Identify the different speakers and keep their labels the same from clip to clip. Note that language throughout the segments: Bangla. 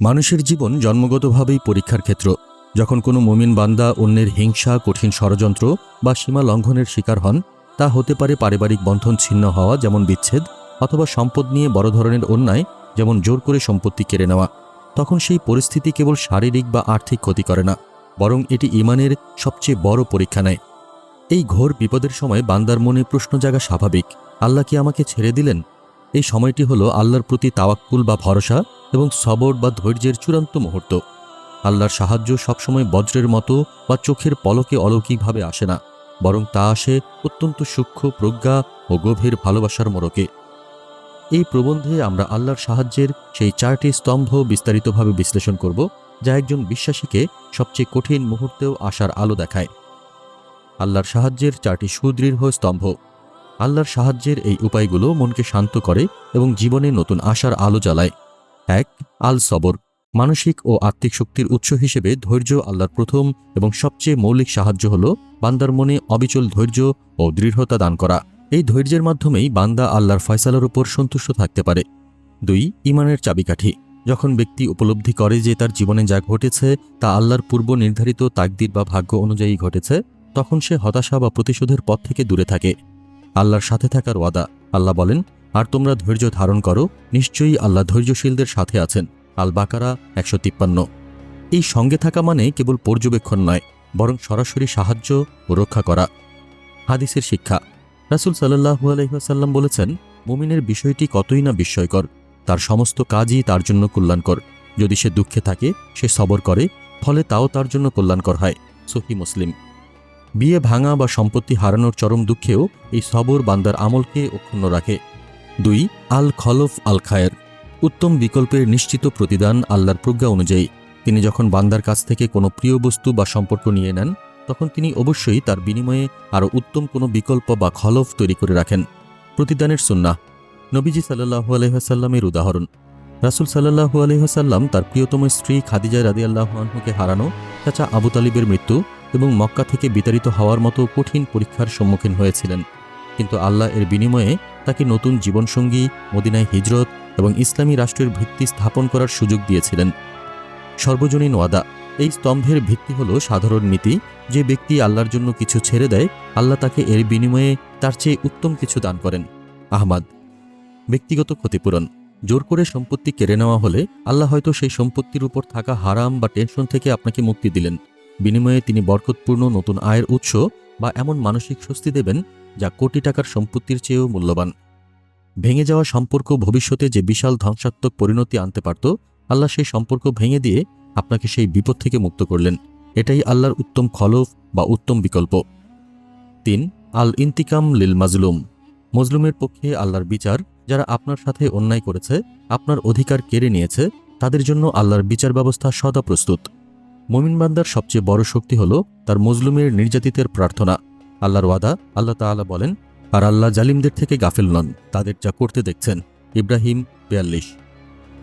Speaker 1: মানুষের জীবন জন্মগতভাবেই পরীক্ষার ক্ষেত্র। যখন কোনো মুমিন বান্দা অন্যের হিংসা, কঠিন ষড়যন্ত্র বা সীমা লঙ্ঘনের শিকার হন, তা হতে পারে পারিবারিক বন্ধন ছিন্ন হওয়া যেমন বিচ্ছেদ অথবা সম্পদ নিয়ে বড় ধরনের অন্যায় যেমন জোর করে সম্পত্তি কেড়ে নেওয়া। তখন সেই পরিস্থিতি কেবল শারীরিক বা আর্থিক ক্ষতি করে না, বরং এটি ইমানের সবচেয়ে বড় পরীক্ষা নেয়। এই ঘোর বিপদের সময় বান্দার মনে প্রশ্ন জাগা স্বাভাবিক। আল্লাহ কি আমাকে ছেড়ে দিলেন? এই সময়টি হলো আল্লাহর প্রতি তাওয়াক্কুল বা ভরসা এবং সবর বা ধৈর্যের চূড়ান্ত মুহূর্ত। আল্লাহর সাহায্য সবসময় বজ্রের মতো বা চোখের পলকে অলৌকিকভাবে আসে না, বরং তা আসে অত্যন্ত সূক্ষ্ম প্রজ্ঞা ও গভীর ভালোবাসার মোড়কে। এই প্রবন্ধে আমরা আল্লাহর সাহায্যের সেই চারটি স্তম্ভ বিস্তারিতভাবে বিশ্লেষণ করব, যা একজন বিশ্বাসীকে সবচেয়ে কঠিন মুহূর্তেও আশার আলো দেখায়। আল্লাহর সাহায্যের চারটি সুদৃঢ় স্তম্ভ। আল্লাহর সাহায্যের এই উপায়গুলো মনকে শান্ত করে এবং জীবনে নতুন আশার আলো জ্বালায়। এক আল সবর মানসিক ও আত্মিক শক্তির উৎস হিসেবে ধৈর্য আল্লাহর প্রথম এবং সবচেয়ে মৌলিক সাহায্য হল বান্দার মনে অবিচল ধৈর্য ও দৃঢ়তা দান করা। এই ধৈর্যের মাধ্যমেই বান্দা আল্লাহর ফয়সালার উপর সন্তুষ্ট থাকতে পারে। দুই, ইমানের চাবিকাঠি। যখন ব্যক্তি উপলব্ধি করে যে তার জীবনে যা ঘটেছে তা আল্লাহর পূর্ব নির্ধারিত তাকদির বা ভাগ্য অনুযায়ী ঘটেছে, তখন সে হতাশা বা প্রতিশোধের পথ থেকে দূরে থাকে। আল্লাহর সাথে থাকার ওয়াদা। আল্লাহ বলেন, আর তোমরা ধৈর্য ধারণ করো, নিশ্চয়ই আল্লাহ ধৈর্যশীলদের সাথে আছেন। আল বাকারা একশো তিপ্পান্ন। এই সঙ্গে থাকা মানে কেবল পর্যবেক্ষণ নয়, বরং সরাসরি সাহায্য ও রক্ষা করা। হাদিসের শিক্ষা। রাসুল সাল্লাহু আলহিহাসাল্লাম বলেছেন, মুমিনের বিষয়টি কতই না বিস্ময়কর। তার সমস্ত কাজই তার জন্য কল্যাণকর। যদি সে দুঃখে থাকে, সে সবর করে, ফলে তাও তার জন্য কল্যাণকর হয়। সহি মুসলিম। বিয়ে ভাঙা বা সম্পত্তি হারানোর চরম দুঃখেও এই সবর বান্দার আমলকে অক্ষুণ্ণ রাখে। দুই, আল খলফ আল খায়ের। উত্তম বিকল্পের নিশ্চিত প্রতিদান আল্লাহর প্রজ্ঞা অনুযায়ী। তিনি যখন বান্দার কাছ থেকে কোনো প্রিয় বস্তু বা সম্পর্ক নিয়ে নেন, তখন তিনি অবশ্যই তার বিনিময়ে আরও উত্তম কোনো বিকল্প বা খলফ তৈরি করে রাখেন। প্রতিদানের সুন্না নবীজি সাল্লাহু আলহাসাল্লামের উদাহরণ। রাসুল সাল্লাহু আলহাসাল্লাম তার প্রিয়তম স্ত্রী খাদিজা রাদি আল্লাহকে হারানো, চাচা আবু তালিবের মৃত্যু এবং মক্কা থেকে বিতাড়িত হওয়ার মতো কঠিন পরীক্ষার সম্মুখীন হয়েছিলেন। কিন্তু আল্লাহ এর বিনিময়ে তাকে নতুন জীবনসঙ্গী, মদিনায় হিজরত এবং ইসলামী রাষ্ট্রের ভিত্তি স্থাপন করার সুযোগ দিয়েছিলেন। সর্বজনীন ওয়াদা, এই স্তম্ভের ভিত্তি হল সাধারণ নীতি, যে ব্যক্তি আল্লাহর জন্য কিছু ছেড়ে দেয়, আল্লাহ তাকে এর বিনিময়ে তার চেয়ে উত্তম কিছু দান করেন। আহমাদ, ব্যক্তিগত ক্ষতিপূরণ, জোর করে সম্পত্তি কেড়ে নেওয়া হলে আল্লাহ হয়তো সেই সম্পত্তির উপর থাকা হারাম বা টেনশন থেকে আপনাকে মুক্তি দিলেন। বিনিময়ে তিনি বরকতপূর্ণ নতুন আয়ের উৎস বা এমন মানসিক স্বস্তি দেবেন যা কোটি টাকার সম্পত্তির চেয়েও মূল্যবান। ভেঙে যাওয়া সম্পর্ক ভবিষ্যতে যে বিশাল ধ্বংসাত্মক পরিণতি আনতে পারত, আল্লাহ সেই সম্পর্ক ভেঙে দিয়ে আপনাকে সেই বিপদ থেকে মুক্ত করলেন। এটাই আল্লাহর উত্তম খলফ বা উত্তম বিকল্প। তিন আল ইন্তিকাম লিল মাজলুম মজলুমের পক্ষে আল্লাহর বিচার যারা আপনার সাথে অন্যায় করেছে, আপনার অধিকার কেড়ে নিয়েছে, তাদের জন্য আল্লাহর বিচার ব্যবস্থা সদা প্রস্তুত মোমিনবান্দার সবচেয়ে বড় শক্তি হল তার মজলুমের নির্যাতিতের প্রার্থনা। আল্লাহর ওয়াদা, আল্লাহ তাআলা বলেন, আর আল্লাহ জালিমদের থেকে গাফিল নন, তাদের যা করতে দেখছেন। ইব্রাহিম বিয়াল্লিশ।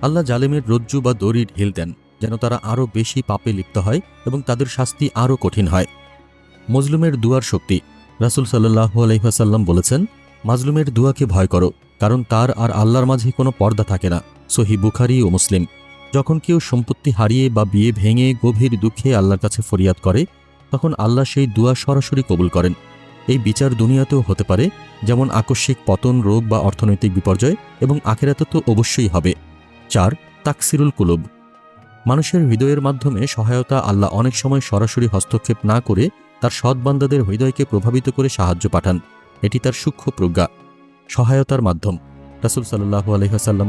Speaker 1: আল্লাহ জালিমের রজ্জু বা দড়ি ঢিল দেন, যেন তারা আরও বেশি পাপে লিপ্ত হয় এবং তাদের শাস্তি আরও কঠিন হয়। মজলুমের দুয়ার শক্তি, রাসুল সাল্লাহু আলহিহাসাল্লাম বলেছেন, মাজলুমের দুয়াকে ভয় করো, কারণ তার আর আল্লাহর মাঝে কোনো পর্দা থাকে না। সহি বুখারি ও মুসলিম। যখন কেউ সম্পত্তি হারিয়ে বা বিয়ে ভেঙে গভীর দুঃখে আল্লাহর কাছে ফরিয়াদ করে, তখন আল্লাহ সেই দুয়া সরাসরি কবুল করেন। এই বিচার দুনিয়াতেও হতে পারে, যেমন আকস্মিক পতন, রোগ বা অর্থনৈতিক বিপর্যয় এবং আখেরাতে তো অবশ্যই হবে। চার, তাকসিরুল কুলুব। মানুষের হৃদয়ের মাধ্যমে সহায়তা আল্লাহ অনেক সময় সরাসরি হস্তক্ষেপ না করে তার সৎবান্দাদের হৃদয়কে প্রভাবিত করে সাহায্য পাঠান। এটি তার সূক্ষ্ম প্রজ্ঞা। সহায়তার মাধ্যম। রাসুল সাল্লাহু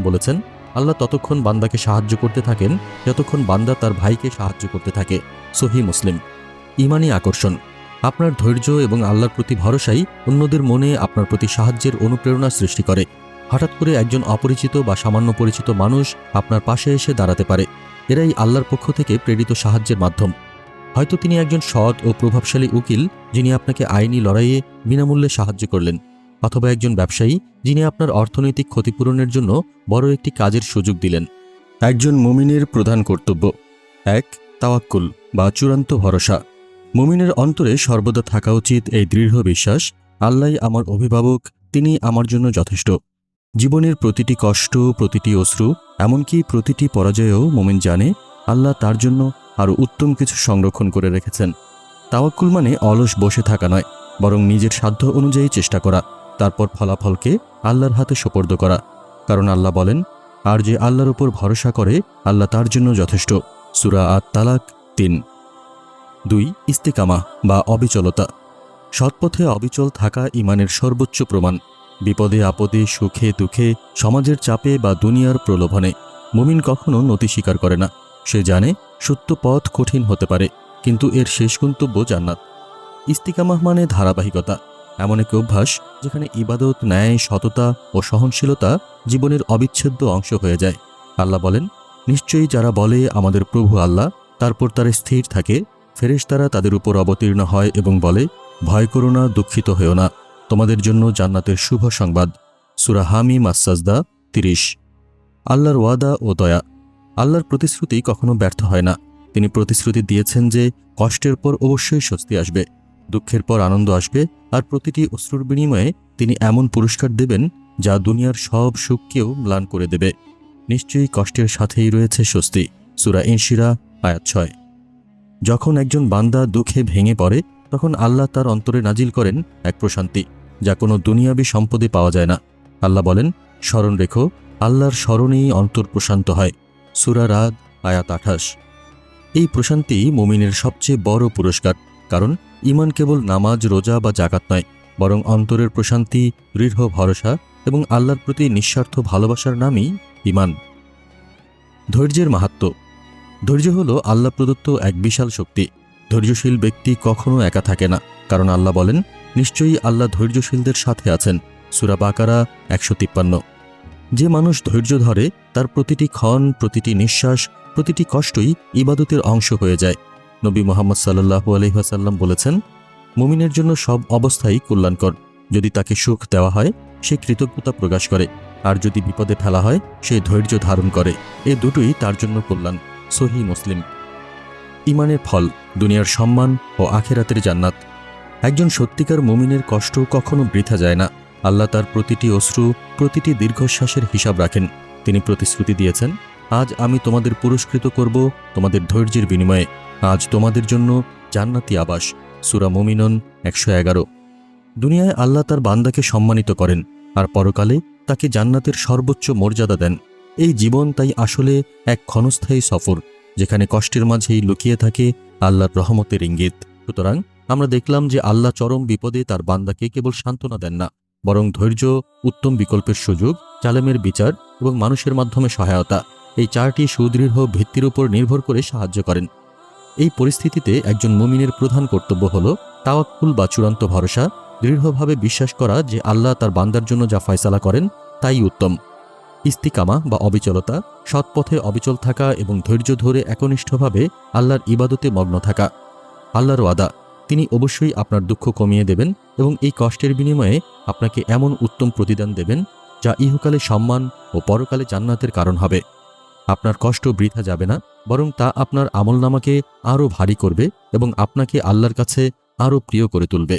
Speaker 1: বলেছেন আল্লাহ ততক্ষণ বান্দাকে সাহায্য করতে থাকেন, যতক্ষণ বান্দা তার ভাইকে সাহায্য করতে থাকে। সহি মুসলিম। ইমানি আকর্ষণ। আপনার ধৈর্য এবং আল্লাহর প্রতি ভরসাই অন্যদের মনে আপনার প্রতি সাহায্যের অনুপ্রেরণা সৃষ্টি করে। হঠাৎ করে একজন অপরিচিত বা সামান্য পরিচিত মানুষ আপনার পাশে এসে দাঁড়াতে পারে। এরাই আল্লাহর পক্ষ থেকে প্রেরিত সাহায্যের মাধ্যম। হয়তো তিনি একজন সৎ ও প্রভাবশালী উকিল যিনি আপনাকে আইনি লড়াইয়ে বিনামূল্যে সাহায্য করলেন। অথবা একজন ব্যবসায়ী যিনি আপনার অর্থনৈতিক ক্ষতিপূরণের জন্য বড় একটি কাজের সুযোগ দিলেন। একজন মুমিনের প্রধান কর্তব্য। এক, তাওয়াক্কুল বা চূড়ান্ত ভরসা। মুমিনের অন্তরে সর্বদা থাকা উচিত এই দৃঢ় বিশ্বাস, আল্লাহ আমার অভিভাবক, তিনি আমার জন্য যথেষ্ট। জীবনের প্রতিটি কষ্ট, প্রতিটি অশ্রু, এমনকি প্রতিটি পরাজয়েও মোমেন জানে, আল্লাহ তার জন্য আরও উত্তম কিছু সংরক্ষণ করে রেখেছেন। তাওয়াক্কুল মানে অলস বসে থাকা নয়, বরং নিজের সাধ্য অনুযায়ী চেষ্টা করা। তারপর ফলাফলকে আল্লাহর হাতে সোপর্দ করা। কারণ আল্লাহ বলেন, আর যে আল্লাহর উপর ভরসা করে, আল্লাহ তার জন্য যথেষ্ট। সুরা আত তালাক তিন। দুই, ইস্তিকামা বা অবিচলতা। সৎপথে অবিচল থাকা ইমানের সর্বোচ্চ প্রমাণ। বিপদে, আপদে, সুখে, দুঃখে, সমাজের চাপে বা দুনিয়ার প্রলোভনে। মুমিন কখনো নতি স্বীকার করে না। সে জানে, সত্য পথ কঠিন হতে পারে, কিন্তু এর শেষ গন্তব্য জান্নাত। ইস্তিকামাহ মানে ধারাবাহিকতা। এমন এক অভ্যাস যেখানে ইবাদত, ন্যায়, সততা ও সহনশীলতা জীবনের অবিচ্ছেদ্য অংশ হয়ে যায়। আল্লাহ বলেন, নিশ্চয়ই যারা বলে আমাদের প্রভু আল্লাহ, তারপর তারা স্থির থাকে, ফেরেশতারা তাদের উপর অবতীর্ণ হয় এবং বলে, ভয় করো না, দুঃখিত হয়েও না, তোমাদের জন্য জান্নাতের শুভ সংবাদ। সুরা হামি মাসাজদা তিরিশ। আল্লাহর ওয়াদা ও দয়া। আল্লাহর প্রতিশ্রুতি কখনো ব্যর্থ হয় না। তিনি প্রতিশ্রুতি দিয়েছেন যে কষ্টের পর অবশ্যই স্বস্তি আসবে। দুঃখের পর আনন্দ আসবে আর প্রতিটি অশ্রুর বিনিময়ে তিনি এমন পুরস্কার দেবেন যা দুনিয়ার সব সুখকেও ম্লান করে দেবে। নিশ্চয়ই কষ্টের সাথেই রয়েছে স্বস্তি। সুরা ইনশিরা আয়াত ছয়। যখন একজন বান্দা দুঃখে ভেঙে পড়ে, তখন আল্লাহ তার অন্তরে নাজিল করেন এক প্রশান্তি, যা কোনো দুনিয়াবি সম্পদে পাওয়া যায় না। আল্লাহ বলেন, স্মরণ রেখো, আল্লাহর স্মরণেই অন্তর প্রশান্ত হয়। সুরা রাত আয়াত আঠাশ। এই প্রশান্তি মুমিনের সবচেয়ে বড় পুরস্কার। কারণ ইমান কেবল নামাজ, রোজা বা জাকাত নয়, বরং অন্তরের প্রশান্তি, দৃঢ় ভরসা এবং আল্লাহর প্রতি নিঃস্বার্থ ভালোবাসার নামই ইমান ধৈর্যের মাহাত্ম্য ধৈর্য হল আল্লাহ প্রদত্ত এক বিশাল শক্তি। ধৈর্যশীল ব্যক্তি কখনো একা থাকে না, কারণ আল্লাহ বলেন, নিশ্চয়ই আল্লাহ ধৈর্যশীলদের সাথে আছেন। সুরা বাকারা একশো তিপ্পান্ন। যে মানুষ ধৈর্য ধরে, তার প্রতিটি ক্ষণ, প্রতিটি নিঃশ্বাস, প্রতিটি কষ্টই ইবাদতের অংশ হয়ে যায়। নবী মোহাম্মদ সাল্লাহু আলহিহাসাল্লাম বলেছেন, মুমিনের জন্য সব অবস্থাই কল্যাণকর। যদি তাকে সুখ দেওয়া হয়, সে কৃতজ্ঞতা প্রকাশ করে। আর যদি বিপদে ফেলা হয়, সে ধৈর্য ধারণ করে। এ দুটোই তার জন্য কল্যাণ। সহি মুসলিম। ইমানের ফল, দুনিয়ার সম্মান ও আখেরাতের জান্নাত। একজন সত্যিকার মুমিনের কষ্ট কখনো বৃথা যায় না। আল্লাহ তার প্রতিটি অশ্রু, প্রতিটি দীর্ঘশ্বাসের হিসাব রাখেন। তিনি প্রতিশ্রুতি দিয়েছেন আজ আমি তোমাদের পুরস্কৃত করব তোমাদের ধৈর্যের বিনিময়ে। আজ তোমাদের জন্য জান্নাতি আবাস, সুরা মুমিনন একশো এগারো। দুনিয়ায় আল্লাহ তার বান্দাকে সম্মানিত করেন আর পরকালে তাকে জান্নাতের সর্বোচ্চ মর্যাদা দেন। এই জীবন তাই আসলে এক ক্ষণস্থায়ী সফর, যেখানে কষ্টের মাঝেই লুকিয়ে থাকে আল্লাহর রহমতের ইঙ্গিত। সুতরাং আমরা দেখলাম যে আল্লাহ চরম বিপদে তার বান্দাকে কেবল সান্ত্বনা দেন না, বরং ধৈর্য উত্তম বিকল্পের সুযোগ, জালেমের বিচার এবং মানুষের মাধ্যমে সহায়তা। এই চারটি সুদৃঢ় ভিত্তির উপর নির্ভর করে সাহায্য করেন। এই পরিস্থিতিতে একজন মুমিনের প্রধান কর্তব্য হল তাওয়াক্কুল বা চূড়ান্ত ভরসা, দৃঢ়ভাবে বিশ্বাস করা যে আল্লাহ তার বান্দার জন্য যা ফয়সালা করেন, তাই উত্তম। ইস্তিকামা বা অবিচলতা, সৎপথে অবিচল থাকা এবং ধৈর্য ধরে একনিষ্ঠভাবে আল্লাহর ইবাদতে মগ্ন থাকা। আল্লাহর ওয়াদা, তিনি অবশ্যই আপনার দুঃখ কমিয়ে দেবেন এবং এই কষ্টের বিনিময়ে আপনাকে এমন উত্তম প্রতিদান দেবেন যা ইহকালে সম্মান ও পরকালে জান্নাতের কারণ হবে। আপনার কষ্ট বৃথা যাবে না, বরং তা আপনার আমলনামাকে আরও ভারী করবে এবং আপনাকে আল্লাহর কাছে আরও প্রিয় করে তুলবে।